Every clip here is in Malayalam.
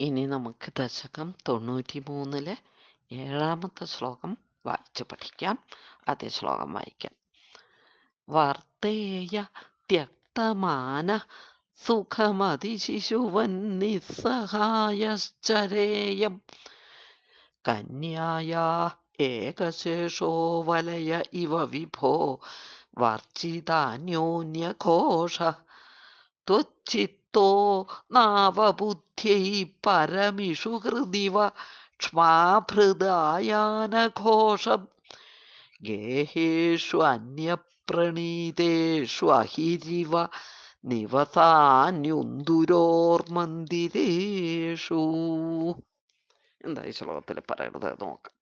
ഇനി നമുക്ക് ദശകം തൊണ്ണൂറ്റി മൂന്നിലെ ഏഴാമത്തെ ശ്ലോകം വായിച്ചു പഠിക്കാം. അതേ ശ്ലോകം വായിക്കാം. വർത്തേയ ത്യക്തമാന സുഖമതിശിശുവന്നിസ്സഹായശ്ചരേയം കന്യായാ ഏകശേഷോ വലയ ഇവ വിഭോ. വർജിതാന്യോന്യഘോഷ ത്വച്ചിത്തോ നാവബുദ്ധ്യൈ പരമിഷു ഹൃദിവ ക്ഷമാഭൃതായാനഘോഷം ഗേഹേഷു അന്യപ്രണീതേഷു അഹിരിവ നിവസാന്യുന്തുരോർമന്ദിരേഷു. എന്താ ഈ ശ്ലോകത്തിൽ പറയണത്? നോക്കാം.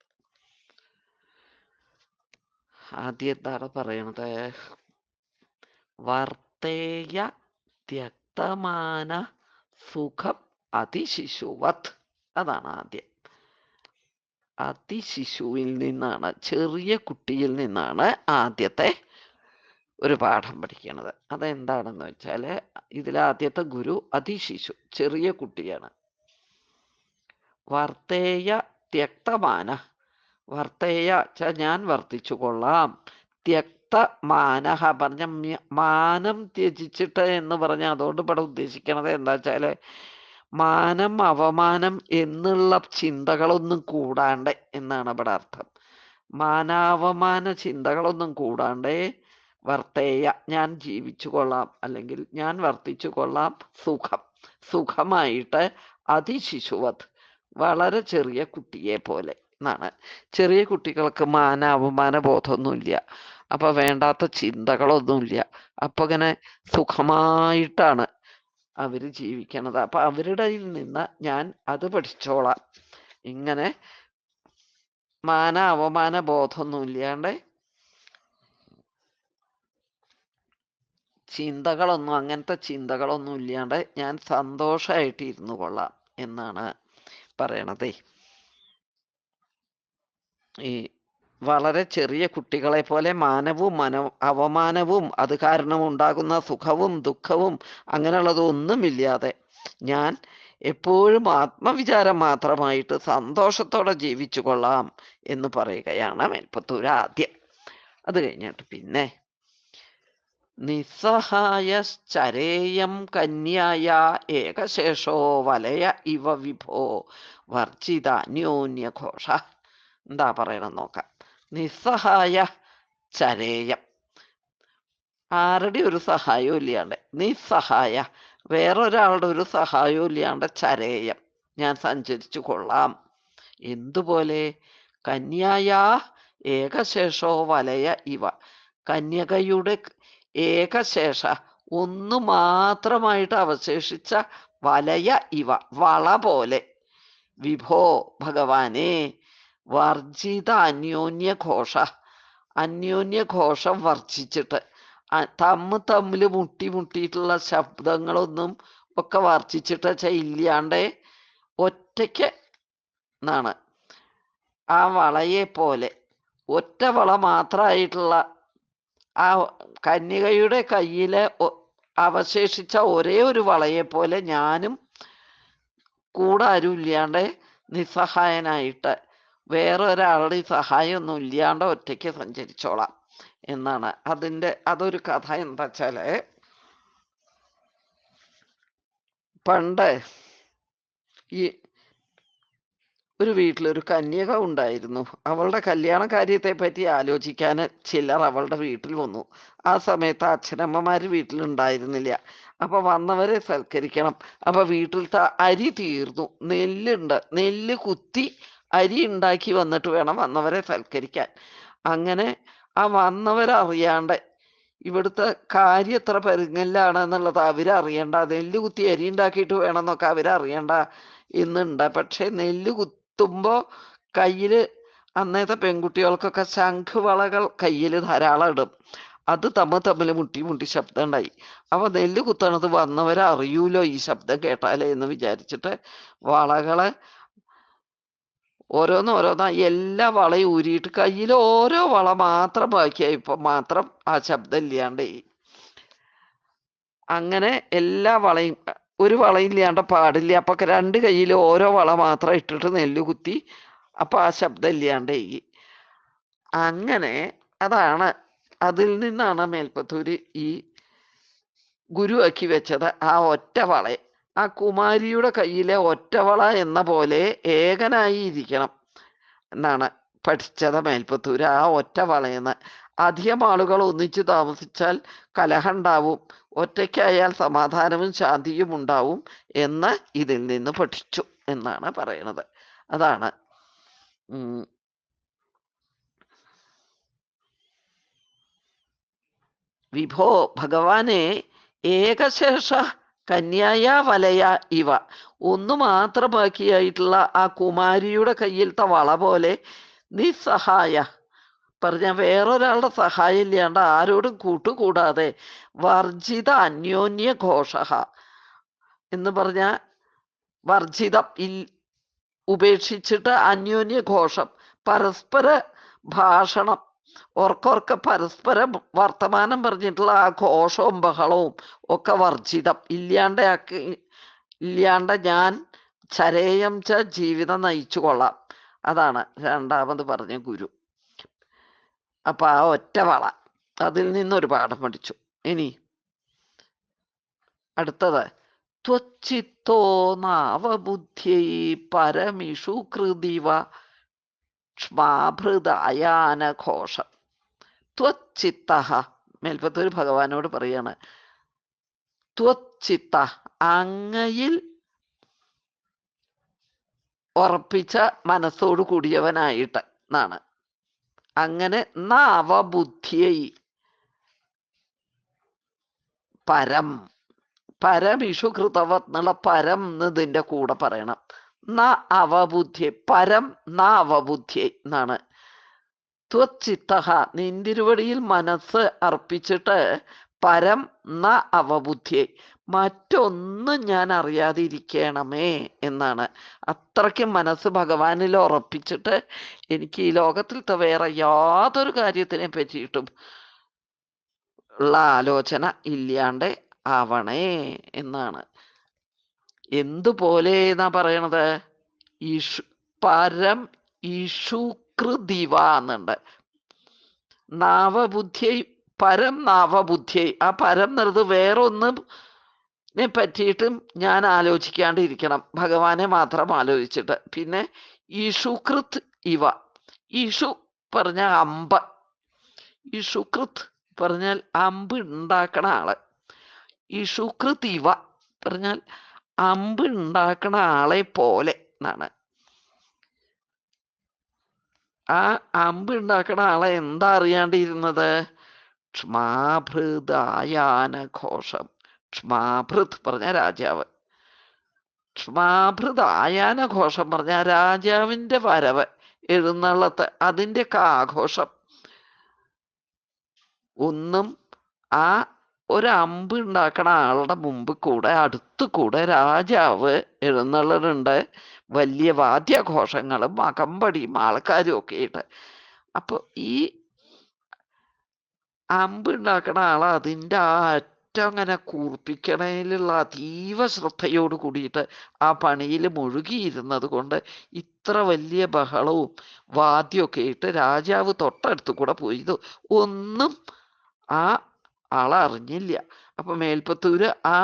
ആദ്യം എന്താണ് പറയണത്? വർത്തേയ ത്യക്തമാന സുഖം അതിശിശുവത്. അതാണ് ആദ്യം. അതിശിശുവിൽ നിന്നാണ് ചെറിയ കുട്ടിയിൽ നിന്നാണ് ആദ്യത്തെ ഒരു പാഠം പഠിക്കണത്. അതെന്താണെന്ന് വെച്ചാൽ ഇതിലാദ്യത്തെ ഗുരു അതിശിശു ചെറിയ കുട്ടിയാണ്. വർത്തേയ ത്യക്തമാന. വർത്തേയ ഞാൻ വർത്തിച്ചു കൊള്ളാം. ത്യക്തമാനഹ പറഞ്ഞ മാനം ത്യജിച്ചിട്ട് എന്ന് പറഞ്ഞ അതുകൊണ്ട് ഇവിടെ ഉദ്ദേശിക്കണത് എന്താ വെച്ചാൽ മാനം അവമാനം എന്നുള്ള ചിന്തകളൊന്നും കൂടാണ്ട് എന്നാണ് ഇവിടെ അർത്ഥം. മാനാവമാന ചിന്തകളൊന്നും കൂടാണ്ട് വർത്തേയ ഞാൻ ജീവിച്ചു കൊള്ളാം അല്ലെങ്കിൽ ഞാൻ വർത്തിച്ചു കൊള്ളാം സുഖം. സുഖമായിട്ട് അതിശിശുവത്. വളരെ ചെറിയ കുട്ടിയെ പോലെ എന്നാണ്. ചെറിയ കുട്ടികൾക്ക് മാന അപമാന ബോധമൊന്നുമില്ല. അപ്പൊ വേണ്ടാത്ത ചിന്തകളൊന്നുമില്ല. അപ്പൊ ഇങ്ങനെ സുഖമായിട്ടാണ് അവർ ജീവിക്കണത്. അപ്പൊ അവരുടെ നിന്ന് ഞാൻ അത് പഠിച്ചോളാം. ഇങ്ങനെ മാന അവമാന ബോധമൊന്നും ഇല്ലാണ്ട് ചിന്തകളൊന്നും അങ്ങനത്തെ ചിന്തകളൊന്നും ഇല്ലാണ്ട് ഞാൻ സന്തോഷമായിട്ട് ഇരുന്നു കൊള്ളാം എന്നാണ് പറയണതേ. ഈ വളരെ ചെറിയ കുട്ടികളെ പോലെ മാനവും മന അവമാനവും അത് കാരണം ഉണ്ടാകുന്ന സുഖവും ദുഃഖവും അങ്ങനെയുള്ളതൊന്നുമില്ലാതെ ഞാൻ എപ്പോഴും ആത്മവിചാരം മാത്രമായിട്ട് സന്തോഷത്തോടെ ജീവിച്ചു കൊള്ളാം എന്ന് പറയുകയാണ് മേൽപ്പത്തൂർ ആദ്യം. അത് കഴിഞ്ഞിട്ട് പിന്നെ നിസ്സഹായശ്ചരേയം കന്യായ ഏകശേഷോ വലയ ഇവ വിഭോ വർജിത അന്യോന്യഘോഷ എന്താ പറയണം നോക്കാം. നിസ്സഹായ ചരേയം. ആരുടെ ഒരു സഹായവും ഇല്ലാണ്ട്. നിസ്സഹായ. വേറൊരാളുടെ ഒരു സഹായവും ഇല്ലാണ്ട് ചരേയം. ഞാൻ സഞ്ചരിച്ചു കൊള്ളാം. എന്തുപോലെ? കന്യായ ഏകശേഷോ വലയ ഇവ. കന്യകയുടെ ഏകശേഷ. ഒന്ന് മാത്രമായിട്ട് അവശേഷിച്ച വലയ ഇവ. വള പോലെ. വിഭോ ഭഗവാനെ. വർജിത അന്യോന്യഘോഷ അന്യോന്യഘോഷം അന്യോന്യ ഘോഷം വർജിച്ചിട്ട് തമ്മ് തമ്മിൽ മുട്ടി മുട്ടിയിട്ടുള്ള ശബ്ദങ്ങളൊന്നും ഒക്കെ വർജിച്ചിട്ട് ഇല്ലാണ്ട് ഒറ്റയ്ക്ക് എന്നാണ് ആ വളയെ പോലെ ഒറ്റ വള മാത്രമായിട്ടുള്ള ആ കന്യകയുടെ കയ്യിലെ അവശേഷിച്ച ഒരേ ഒരു വളയെ പോലെ ഞാനും കൂടാരും ഇല്ലാണ്ട് നിസ്സഹായനായിട്ട് വേറെ ഒരാളുടെ സഹായമൊന്നും ഇല്ലാണ്ട് ഒറ്റയ്ക്ക് സഞ്ചരിച്ചോളാം എന്നാണ്. അതിന്റെ അതൊരു കഥ എന്താ വെച്ചാൽ പണ്ട് ഈ ഒരു വീട്ടിലൊരു കന്യക ഉണ്ടായിരുന്നു. അവളുടെ കല്യാണ കാര്യത്തെ പറ്റി ആലോചിക്കാൻ ചിലർ അവളുടെ വീട്ടിൽ വന്നു. ആ സമയത്ത് അച്ഛനമ്മമാര് വീട്ടിലുണ്ടായിരുന്നില്ല. അപ്പൊ വന്നവരെ സൽക്കരിക്കണം. അപ്പൊ വീട്ടിലത്തെ അരി തീർന്നു. നെല്ലുണ്ട്. നെല്ല് കുത്തി അരി ഉണ്ടാക്കി വന്നിട്ട് വേണം വന്നവരെ സൽക്കരിക്കാൻ. അങ്ങനെ ആ വന്നവരറിയാണ്ട് ഇവിടുത്തെ കാര്യം എത്ര പെരുങ്ങല്ലാണ് എന്നുള്ളത് അവരറിയണ്ട. നെല്ല് കുത്തി അരി ഉണ്ടാക്കിയിട്ട് വേണമെന്നൊക്കെ അവരറിയണ്ട എന്നുണ്ട്. പക്ഷെ നെല്ല് കുത്തുമ്പോ കയ്യിൽ അന്നത്തെ പെൺകുട്ടികൾക്കൊക്കെ ശംഖുവളകൾ കയ്യിൽ ധാരാളം ഇടും. അത് തമ്മ തമ്മിൽ മുട്ടി മുട്ടി ശബ്ദം ഉണ്ടായി. അപ്പൊ നെല്ല് കുത്തണത് വന്നവരെ അറിയൂലോ ഈ ശബ്ദം കേട്ടാലേ എന്ന് വിചാരിച്ചിട്ട് വളകളെ ഓരോന്ന് ഓരോന്നാ എല്ലാ വളയും ഊരിയിട്ട് കയ്യിൽ ഓരോ വള മാത്രം ബാക്കിയായി ഇപ്പൊ മാത്രം ആ ശബ്ദം ഇല്ലാണ്ട്. അങ്ങനെ എല്ലാ വളയും ഒരു വളയില്ലാണ്ട പാടില്ല. അപ്പൊ രണ്ട് കയ്യിൽ ഓരോ വള മാത്രം ഇട്ടിട്ട് നെല്ല് കുത്തി അപ്പൊ ആ ശബ്ദം ഇല്ലാണ്ടായി അങ്ങനെ അതാണ് അതിൽ നിന്നാണ് മേൽപ്പത്തൂര് ഈ ഗുരുവാക്കി വെച്ചത് ആ ഒറ്റ വള. ആ കുമാരിയുടെ കയ്യിലെ ഒറ്റവള എന്ന പോലെ ഏകനായി ഇരിക്കണം. എന്നാണ് പഠിച്ചത് മേൽപ്പത്തൂര്. ആ ഒറ്റ വളയെന്ന് അധികം ആളുകൾ ഒന്നിച്ചു താമസിച്ചാൽ കലഹമുണ്ടാവും. ഒറ്റയ്ക്കായാൽ സമാധാനവും ശാന്തിയും ഉണ്ടാവും എന്ന് ഇതിൽ നിന്ന് പഠിച്ചു എന്നാണ് പറയണത് അതാണ്. വിഭോ ഭഗവാനെ ഏകശേഷ കന്യായ വലയ ഇവ. ഒന്നു മാത്രം ബാക്കിയായിട്ടുള്ള ആ കുമാരിയുടെ കയ്യിലത്തെ വള പോലെ നിസ്സഹായ. പറഞ്ഞ വേറൊരാളുടെ സഹായം ഇല്ലാണ്ട് ആരോടും കൂട്ടുകൂടാതെ വർജിത അന്യോന്യ ഘോഷ എന്ന് പറഞ്ഞ വർജിതം ഇൽ ഉപേക്ഷിച്ചിട്ട് അന്യോന്യ ഘോഷം. പരസ്പര ഭാഷണം ഓർക്കൊർക്കെ പരസ്പരം വർത്തമാനം പറഞ്ഞിട്ടുള്ള ആ ഘോഷവും ബഹളവും ഒക്കെ വർജിതം. ഇല്ലാണ്ടാക്കി ഇല്ലാണ്ട് ഞാൻ ചരേയം ച ജീവിതം നയിച്ചു കൊള്ളാം. അതാണ് രണ്ടാമത് പറഞ്ഞ ഗുരു. അപ്പൊ ആ ഒറ്റ വള അതിൽ നിന്നൊരു പാഠം പഠിച്ചു. ഇനി അടുത്തത്. ത്വച്ചിത്തോ നാവബുദ്ധ്യൈ പരമിഷു കൃതിവ ക്ഷ്മാഭൃതായാനഘോഷം ത്വച്ചിത്ത മേൽപ്പത്തൂർ ഭഗവാനോട് പറയാണ്. ത്വച്ചിത്ത അങ്ങയിൽ ഉറപ്പിച്ച മനസ്സോട് കൂടിയവനായിട്ട് എന്നാണ്. അങ്ങനെ നവബുദ്ധിയായി പരം പരമിഷു കൃതവത് എന്നുള്ള പരം എന്നതിന്റെ കൂടെ പറയണം. ന അവബുദ്ധി പരം ന അവബുദ്ധി എന്നാണ് ത്വച്ചിത്ത നിന്തിരുവടിയിൽ മനസ്സ് അർപ്പിച്ചിട്ട് പരം ന അവബുദ്ധി മറ്റൊന്നും ഞാൻ അറിയാതിരിക്കണമേ എന്നാണ്. അത്രയ്ക്കും മനസ്സ് ഭഗവാനിൽ ഉറപ്പിച്ചിട്ട് എനിക്ക് ഈ ലോകത്തിലത്തെ വേറെ യാതൊരു കാര്യത്തിനെ പറ്റിയിട്ടും ഉള്ള ആലോചന ഇല്ലാണ്ട് ആവണേ എന്നാണ്. എന്തുപോലെ എന്നാ പറയണത്? ഇഷു പരം ഇഷുകൃതിവ എന്നുണ്ട് നാവബുദ്ധിയെ പരം നാവബുദ്ധിയെ. ആ പരം എന്നുള്ളത് വേറൊന്നിനെ പറ്റിയിട്ടും ഞാൻ ആലോചിക്കാണ്ടിരിക്കണം. ഭഗവാനെ മാത്രം ആലോചിച്ചിട്ട്. പിന്നെ ഇഷുകൃത് ഇവ. ഇഷു പറഞ്ഞ അമ്പ. ഇഷുകൃത് പറഞ്ഞാൽ അമ്പ് ഉണ്ടാക്കണ ആൾ. ഇഷുകൃത് ഇവ പറഞ്ഞാൽ അമ്പ് ഉണ്ടാക്കണ ആളെ പോലെ എന്നാണ് ആ അമ്പ് ഉണ്ടാക്കണ ആളെ എന്താ അറിയാണ്ടിരുന്നത്? ക്ഷ്മാഭൃതായാന ഘോഷം ക്ഷ്മാഭൃത് പറഞ്ഞ രാജാവ്. ക്ഷ്മാഭൃത് ആയാന ഘോഷം പറഞ്ഞ രാജാവിന്റെ വരവ് എഴുന്നള്ളത്ത് അതിന്റെയൊക്കെ ആഘോഷം. ഒന്നും ആ ഒരു അമ്പ് ഉണ്ടാക്കണ ആളുടെ മുമ്പ് കൂടെ അടുത്ത് കൂടെ രാജാവ് എഴുന്നള്ളുന്നുണ്ട് വലിയ വാദ്യഘോഷങ്ങളും അകമ്പടിയും ആൾക്കാരും ഒക്കെ ആയിട്ട്. അപ്പൊ ഈ അമ്പ് ഉണ്ടാക്കണ ആൾ അതിന്റെ ആ അറ്റം അങ്ങനെ കൂർപ്പിക്കണേലുള്ള അതീവ ശ്രദ്ധയോട് കൂടിയിട്ട് ആ പണിയിൽ മുഴുകിയിരുന്നത് കൊണ്ട് ഇത്ര വലിയ ബഹളവും വാദ്യമൊക്കെ ഇട്ട് രാജാവ് തൊട്ടടുത്ത് കൂടെ പോയത് ഒന്നും ആ ആളറിഞ്ഞില്ല. അപ്പൊ മേൽപ്പത്തൂര് ആ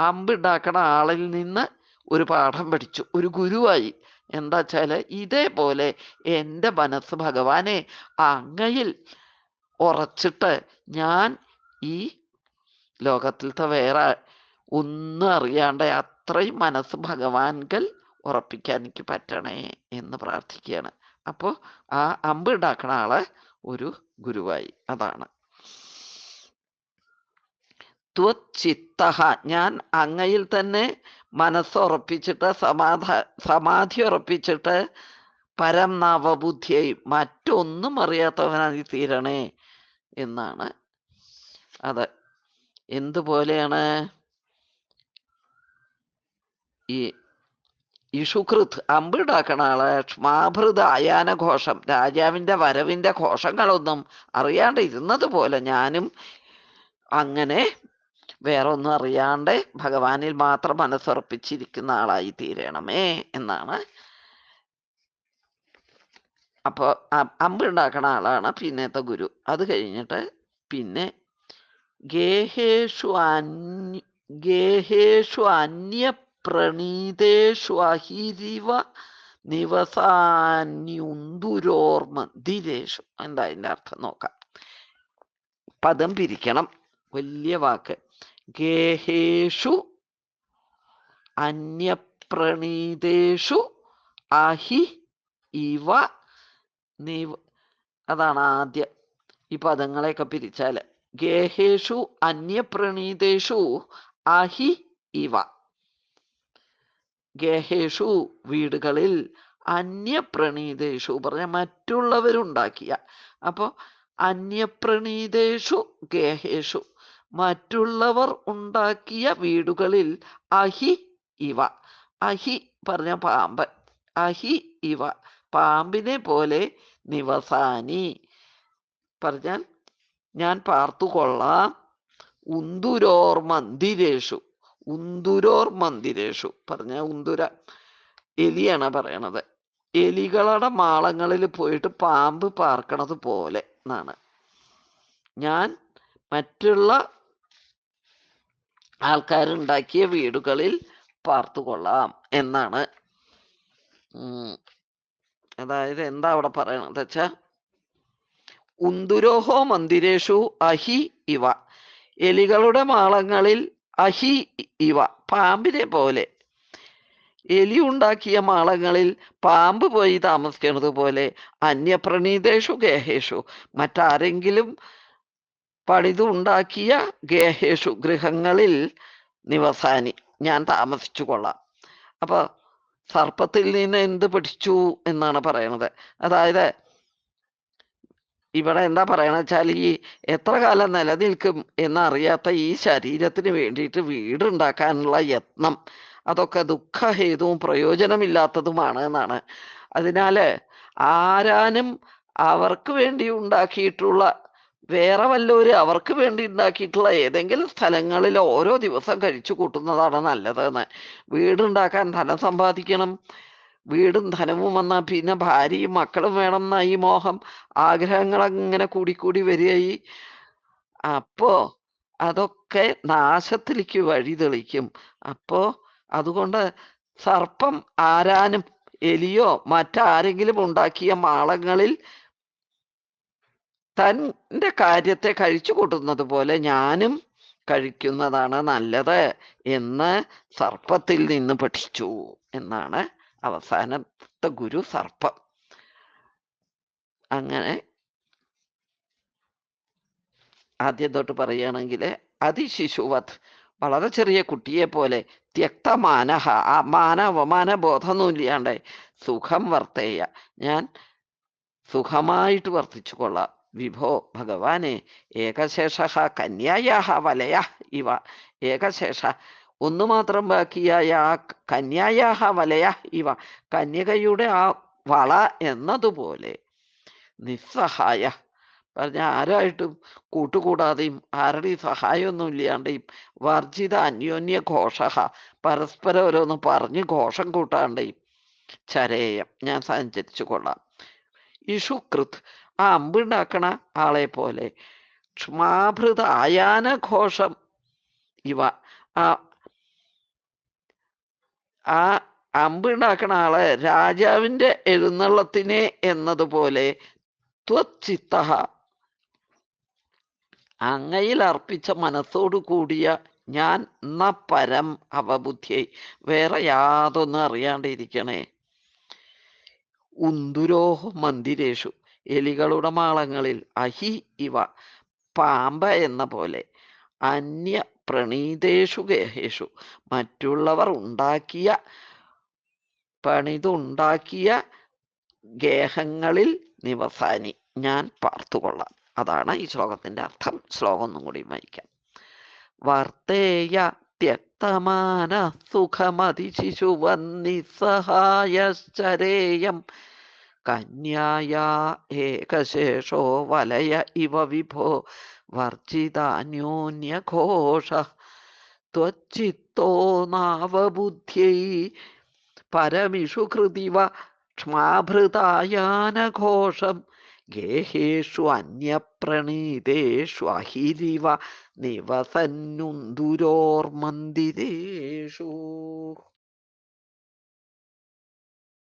അമ്പുണ്ടാക്കണ ആളിൽ നിന്ന് ഒരു പാഠം പഠിച്ചു. ഒരു ഗുരുവായി. എന്താ വെച്ചാൽ ഇതേപോലെ എന്റെ മനസ്സ് ഭഗവാനെ അങ്ങയിൽ ഉറച്ചിട്ട് ഞാൻ ഈ ലോകത്തിലത്തെ വേറെ ഒന്നും അറിയാണ്ട് അത്രയും മനസ്സ് ഭഗവാൻകൽ ഉറപ്പിക്കാൻ എനിക്ക് പറ്റണേ എന്ന് പ്രാർത്ഥിക്കുകയാണ് അപ്പോൾ ആ അമ്പ് ഉണ്ടാക്കണ ആളെ ഒരു ഗുരുവായി. അതാണ്. ത്വച്ചിത്ത ഞാൻ അങ്ങയിൽ തന്നെ മനസ്സുറപ്പിച്ചിട്ട് സമാധ സമാധി ഉറപ്പിച്ചിട്ട് പരം നവബുദ്ധിയായി മറ്റൊന്നും അറിയാത്തവനായി തീരണേ എന്നാണ്. അത് എന്തുപോലെയാണ്? ഈ ഇഷുകൃത് അമ്പിടാക്കണ ആൾ ക്ഷ്മാഭൃത അയാന ഘോഷം രാജാവിന്റെ വരവിന്റെ ഘോഷങ്ങളൊന്നും അറിയാണ്ട് ഇരുന്നത് പോലെ ഞാനും അങ്ങനെ വേറെ ഒന്നും അറിയാണ്ട് ഭഗവാനിൽ മാത്രം മനസ്സുറപ്പിച്ചിരിക്കുന്ന ആളായി തീരണമേ എന്നാണ്. അപ്പോൾ അമ്പുണ്ടാക്കണ ആളാണ് പിന്നത്തെ ഗുരു. അത് കഴിഞ്ഞിട്ട് പിന്നെ ഗേഹേഷു അന്യ ഗേഹേഷു അന്യപ്രണീതേഷു അഹിരിവ നിവസാന്യുന്തുരോർമന്ദിരേഷു എന്താ അതിന്റെ അർത്ഥം നോക്കാം. പദം പിരിക്കണം. വലിയ വാക്ക്. ഗേഹേഷു അന്യപ്രണീതേഷു അഹി ഇവ നിവ അതാണ് ആദ്യം ഈ പദങ്ങളെയൊക്കെ പിരിച്ചാൽ. ഗേഹേഷു അന്യപ്രണീതേഷു അഹി ഇവ. ഗേഹേഷു വീടുകളിൽ അന്യപ്രണീതേഷു പറഞ്ഞ മറ്റുള്ളവരുണ്ടാക്കിയ. അപ്പോൾ അന്യപ്രണീതേഷു ഗേഹേഷു മറ്റുള്ളവർ ഉണ്ടാക്കിയ വീടുകളിൽ അഹി ഇവ. അഹി പറഞ്ഞ പാമ്പ്. അഹി ഇവ. പാമ്പിനെ പോലെ നിവസാനി. പറഞ്ഞാൽ ഞാൻ പാർത്തുകൊള്ളാം ഉന്തുരോർ മന്ദിരേഷു. ഉന്തുരോർ മന്ദിരേഷു. പറഞ്ഞ ഉന്തുര. എലിയാണ് പറയണത്. എലികളുടെ മാളങ്ങളിൽ പോയിട്ട് പാമ്പ് പാർക്കണത് പോലെ എന്നാണ് ഞാൻ മറ്റുള്ള ആൾക്കാരുണ്ടാക്കിയ വീടുകളിൽ പാർത്തുകൊള്ളാം എന്നാണ്. അതായത് എന്താ അവിടെ പറയണത് വെച്ചാ ഉന്തുരോഹോ മന്ദിരേഷു അഹി ഇവ. എലികളുടെ മാളങ്ങളിൽ അഹി ഇവ. പാമ്പിനെ പോലെ. എലി ഉണ്ടാക്കിയ മാളങ്ങളിൽ പാമ്പ് പോയി താമസിക്കുന്നത് പോലെ അന്യപ്രണീതേഷു ഗേഹേഷു. മറ്റാരെങ്കിലും പണിതു ഉണ്ടാക്കിയ ഗേഹേഷു ഗൃഹങ്ങളിൽ നിവസാനി. ഞാൻ താമസിച്ചു കൊള്ളാം. അപ്പൊ സർപ്പത്തിൽ നിന്ന് എന്ത് പഠിച്ചു എന്നാണ് പറയണത്. അതായത് ഇവിടെ എന്താ പറയണ വെച്ചാൽ ഈ എത്ര കാലം നിലനിൽക്കും എന്നറിയാത്ത ഈ ശരീരത്തിന് വേണ്ടിയിട്ട് വീടുണ്ടാക്കാനുള്ള യത്നം അതൊക്കെ ദുഃഖഹേതുവും പ്രയോജനമില്ലാത്തതുമാണ് എന്നാണ്. അതിനാല് ആരാനും അവർക്ക് വേണ്ടി ഉണ്ടാക്കിയിട്ടുള്ള വേറെ വല്ലവര് അവർക്ക് വേണ്ടി ഉണ്ടാക്കിയിട്ടുള്ള ഏതെങ്കിലും സ്ഥലങ്ങളിൽ ഓരോ ദിവസം കഴിച്ചു കൂട്ടുന്നതാണ് നല്ലതെന്ന്. വീടുണ്ടാക്കാൻ ധനം സമ്പാദിക്കണം. വീടും ധനവും വന്നാൽ പിന്നെ ഭാര്യയും മക്കളും വേണം എന്ന ഈ മോഹം. ആഗ്രഹങ്ങൾ അങ്ങനെ കൂടിക്കൂടി വരികയായി അപ്പോ അതൊക്കെ നാശത്തിലേക്ക് വഴി തെളിക്കും. അപ്പോ അതുകൊണ്ട് സർപ്പം ആരാനും എലിയോ മറ്റാരെങ്കിലും ഉണ്ടാക്കിയ മാളങ്ങളിൽ തന്റെ കാര്യത്തെ കഴിച്ചു കൂട്ടുന്നത് പോലെ ഞാനും കഴിക്കുന്നതാണ് നല്ലത് എന്ന് സർപ്പത്തിൽ നിന്ന് പഠിച്ചു എന്നാണ് അവസാനത്തെ ഗുരു സർപ്പം. അങ്ങനെ ആദ്യം തൊട്ട് പറയുകയാണെങ്കിൽ അതിശിശുവത് വളരെ ചെറിയ കുട്ടിയെ പോലെ ത്യക്തമാനഹ ആ മാന അവമാന ബോധമൊന്നുമില്ലാണ്ട് സുഖം വർത്തേയ. ഞാൻ സുഖമായിട്ട് വർത്തിച്ചു കൊള്ളാം. വിഭോ ഭഗവാനെ ഏകശേഷ കന്യായാ വലയ ഇവ ഏകശേഷ ഒന്നു മാത്രം ബാക്കിയായ ആ കന്യായാ വലയ ഇവ കന്യകയുടെ ആ വള എന്നതുപോലെ നിസ്സഹായ. പറഞ്ഞ ആരായിട്ടും കൂട്ടുകൂടാതെയും ആരുടെയും സഹായമൊന്നും ഇല്ലാണ്ടെയും വർജിത അന്യോന്യ ഘോഷ പരസ്പരം ഓരോന്ന് പറഞ്ഞ് ഘോഷം കൂട്ടാണ്ടെയും ചരേയം ഞാൻ സഞ്ചരിച്ചു കൊള്ളാം. ഇഷുകൃത് ആ അമ്പുണ്ടാക്കണ ആളെ പോലെ. ക്ഷമാഭൃത ആയാന ഘോഷം ഇവ ആ ആ അമ്പുണ്ടാക്കണ ആളെ രാജാവിന്റെ എഴുന്നള്ളത്തിനെ എന്നതുപോലെ ത്വച്ചിത്ത അങ്ങയിൽ അർപ്പിച്ച മനസ്സോടു കൂടിയ ഞാൻ ന പരം അവബുദ്ധിയെ. വേറെ യാതൊന്നും അറിയാണ്ടിരിക്കണേ. ഉന്തുരോഹ മന്ദിരേഷു. എലികളുടെ മാളങ്ങളിൽ അഹി ഇവ പാമ്പ എന്ന പോലെ അന്യ പ്രണീതേഷു ഗേഹേഷു. മറ്റുള്ളവർ ഉണ്ടാക്കിയ പണിതുണ്ടാക്കിയ ഗേഹങ്ങളിൽ നിവസാനി. ഞാൻ പാർത്തുകൊള്ളാം. അതാണ് ഈ ശ്ലോകത്തിന്റെ അർത്ഥം. ശ്ലോകം ഒന്നും കൂടി വായിക്കാം. വർത്തേയ ത്യക്തമാന സുഖമതിശിശുവന്നിസ്സഹായശ്ചരേയം കന്യായാ ഏകശേഷോ വലയ ഇവ വിഭോ വർജിതാന്യോന്യഘോഷ. ത്വച്ചിത്തോ നാവബുദ്ധ്യൈ പരമിഷു കൃതിവ ക്ഷ്മാഭൃതായാനഘോഷം. ഗേഹേഷു അന്യപ്രണീതേഷു അഹിരിവ നിവസന്നുന്ദുരോർമന്ദിരേഷു